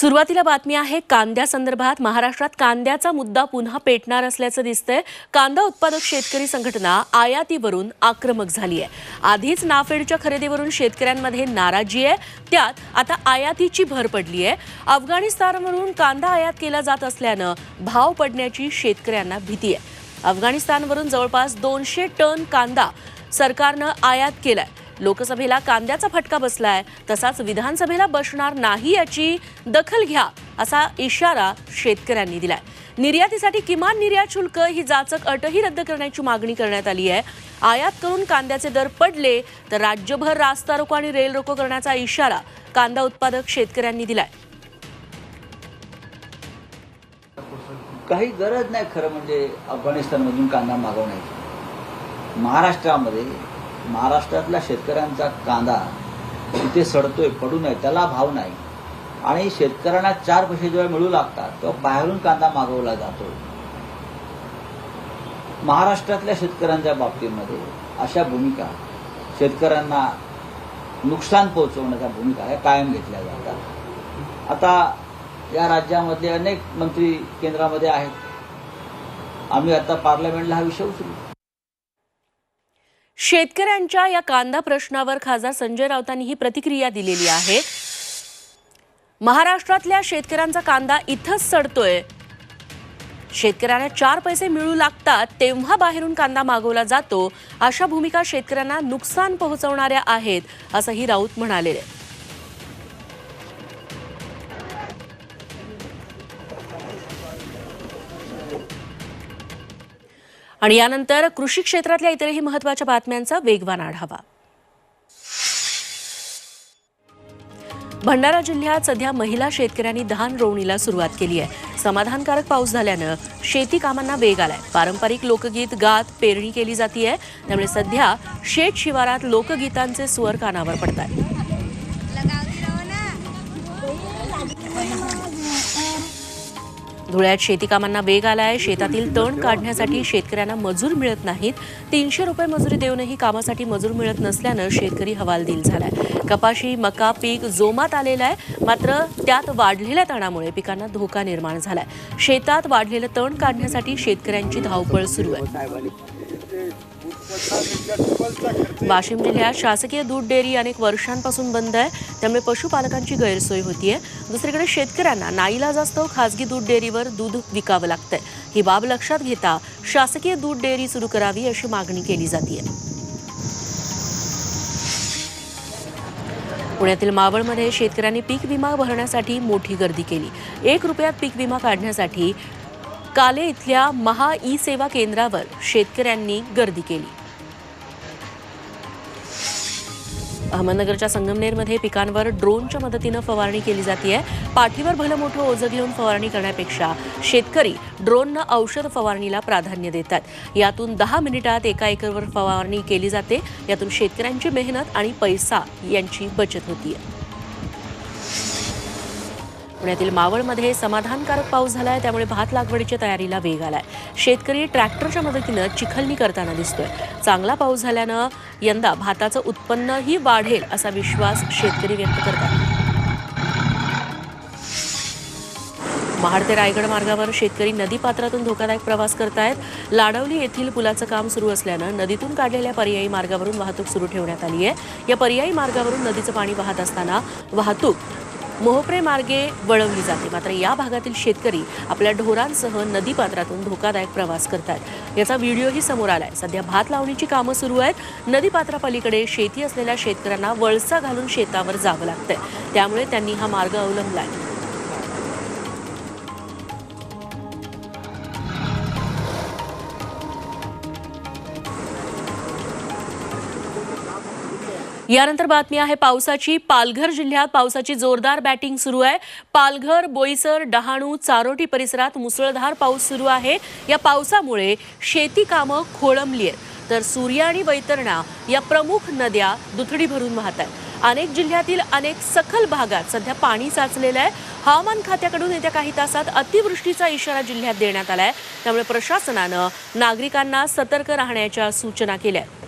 सुरुवातीला बातमी आहे कांद्यासंदर्भात महाराष्ट्रात कांद्याचा मुद्दा पुन्हा पेटणार असल्याचं दिसतंय. कांदा उत्पादक शेतकरी संघटना आयातीवरून आक्रमक झाली आहे आधीच नाफेडच्या खरेदीवरून शेतकऱ्यांमध्ये नाराजी आहे. त्यात आता आयातीची भर पडली आहे अफगाणिस्तानवरून कांदा आयात केला जात असल्यानं भाव पडण्याची शेतकऱ्यांना भीती आहे अफगाणिस्तानवरून जवळपास दोनशे टन कांदा सरकारनं आयात केलाय. लोकसभेला कांद्याचा फटका बसलाय. तसाच विधानसभेला बसणार नाही याची दखल घ्या असा इशारा शेतकऱ्यांनी दिलाय. निर्यातीसाठी किमान निर्यात शुल्क ही जाचक अटही रद्द करण्याची मागणी करण्यात आली आहे. आयात करून कांद्याचे दर पडले तर राज्यभर रास्ता रोको आणि रेल रोको करण्याचा इशारा कांदा उत्पादक शेतकऱ्यांनी दिलाय. काही गरज नाही खरं म्हणजे अफगाणिस्तानमधून कांदा मागवण्याची. महाराष्ट्रामध्ये महाराष्ट्रातल्या शेतकऱ्यांचा कांदा इथे सडतोय पडू नये त्याला भाव नाही. आणि शेतकऱ्यांना चार पैसे जेव्हा मिळू लागतात तेव्हा बाहेरून कांदा मागवला जातो. महाराष्ट्रातल्या शेतकऱ्यांच्या बाबतीमध्ये अशा भूमिका शेतकऱ्यांना नुकसान पोहोचवण्याच्या भूमिका ह्या कायम घेतल्या जातात. आता या राज्यामधले अनेक मंत्री केंद्रामध्ये आहेत. आम्ही आता पार्लमेंटला हा विषय उचलू. शेतकऱ्यांच्या या कांदा प्रश्नावर खासदार संजय राऊतांनी ही प्रतिक्रिया दिलेली आहे. महाराष्ट्रातल्या शेतकऱ्यांचा कांदा इथंच सडतोय. शेतकऱ्यांना चार पैसे मिळू लागतात तेव्हा बाहेरून कांदा मागवला जातो. अशा भूमिका शेतकऱ्यांना नुकसान पोहोचवणाऱ्या आहेत असंही राऊत म्हणाले. आणि यानंतर कृषी क्षेत्रातल्या इतरही महत्त्वाच्या बातम्यांचा वेगवान आढावा. भंडारा जिल्ह्यात सध्या महिला शेतकऱ्यांनी धान रोवणीला सुरुवात केली आहे. समाधानकारक पाऊस झाल्यानं शेती कामांना वेग आलाय. पारंपरिक लोकगीत गात पेरणी केली जाते त्यामुळे सध्या शेत शिवारात लोकगीतांचे स्वर कानावर पडतात धुळ्यात शेती कामांना वेग आहे शेतातील तण काढण्यासाठी शेतकऱ्यांना मजूर मिळत नाहीत. तीनशे रुपये मजुरी देऊनही कामासाठी मजूर मिळत नसल्यानं शेतकरी हवालदिल झालाय. कपाशी मका पीक जोमात आलेलं आहे. मात्र त्यात वाढलेल्या तणामुळे पिकांना धोका निर्माण झालाय. शेतात वाढलेलं तण काढण्यासाठी शेतकऱ्यांची धावपळ सुरू आहे. वाशिम जिल्ह्यात शासकीय दूध डेअरी अनेक वर्षांपासून बंद आहे. त्यामुळे पशुपालकांची गैरसोय होतीये. दुसरीकडे शेतकऱ्यांना नाईलाजास्तव खासगी दूध डेअरीवर दूध विकावं लागतंय. ही बाब लक्षात घेता शासकीय दूध डेअरी सुरू करावी अशी मागणी केली जाते पुण्यातील मावळमध्ये शेतकऱ्यांनी पीक विमा भरण्यासाठी मोठी गर्दी केली. एक रुपयात पीक विमा काढण्यासाठी काले इथल्या महा ई सेवा केंद्रावर शेतकऱ्यांनी गर्दी केली. अहमदनगरच्या संगमनेरमध्ये पिकांवर ड्रोनच्या मदतीनं फवारणी केली जाते पाठीवर भलं मोठं ओझं घेऊन फवारणी करण्यापेक्षा शेतकरी ड्रोननं औषध फवारणीला प्राधान्य देतात. यातून दहा मिनिटात एका एकरवर फवारणी केली जाते. यातून शेतकऱ्यांची मेहनत आणि पैसा यांची बचत होतीये. पुण्यातील मावळमध्ये समाधानकारक पाऊस झालाय त्यामुळे भात लागवडीच्या तयारीला वेग आलाय. शेतकरी ट्रॅक्टरच्या मदतीनं चिखलणी करताना दिसतोय. चांगला पाऊस झाल्यानं यंदा भाताचं उत्पन्नही वाढेल असा विश्वास शेतकरी व्यक्त करतात. महाड ते रायगड मार्गावर शेतकरी नदीपात्रातून धोकादायक प्रवास करतायत. लाडवली येथील पुलाचं काम सुरू असल्यानं नदीतून काढलेल्या पर्यायी मार्गावरून वाहतूक सुरू ठेवण्यात आली आहे या पर्यायी मार्गावरून नदीचं पाणी वाहत असताना वाहतूक मोहप्रे मार्गे वळवली जाते. मात्र या भागातील शेतकरी आपल्या ढोरांसह नदीपात्रातून धोकादायक प्रवास करतात. याचा व्हिडिओही समोर आलाय. सध्या भात लावणीची कामं सुरू आहेत. नदीपात्रापलीकडे शेती असलेल्या शेतकऱ्यांना वळसा घालून शेतावर जावं लागतंय. त्यामुळे त्यांनी हा मार्ग अवलंबला आहे यानंतर बातमी आहे पावसाची. पालघर जिल्ह्यात पावसाची जोरदार बॅटिंग सुरू आहे. पालघर बोईसर डहाणू चारोटी परिसरात मुसळधार पाऊस सुरू आहे. या पावसामुळे शेती कामं खोळंबली आहेत. तर सूर्या आणि वैतरणा या प्रमुख नद्या दुथडी भरून वाहत आहेत. अनेक जिल्ह्यातील अनेक सखल भागात सध्या पाणी साचलेलं आहे. हवामान खात्याकडून येत्या काही तासात अतिवृष्टीचा इशारा जिल्ह्यात देण्यात आला आहे त्यामुळे प्रशासनानं नागरिकांना सतर्क राहण्याच्या सूचना केल्या आहेत.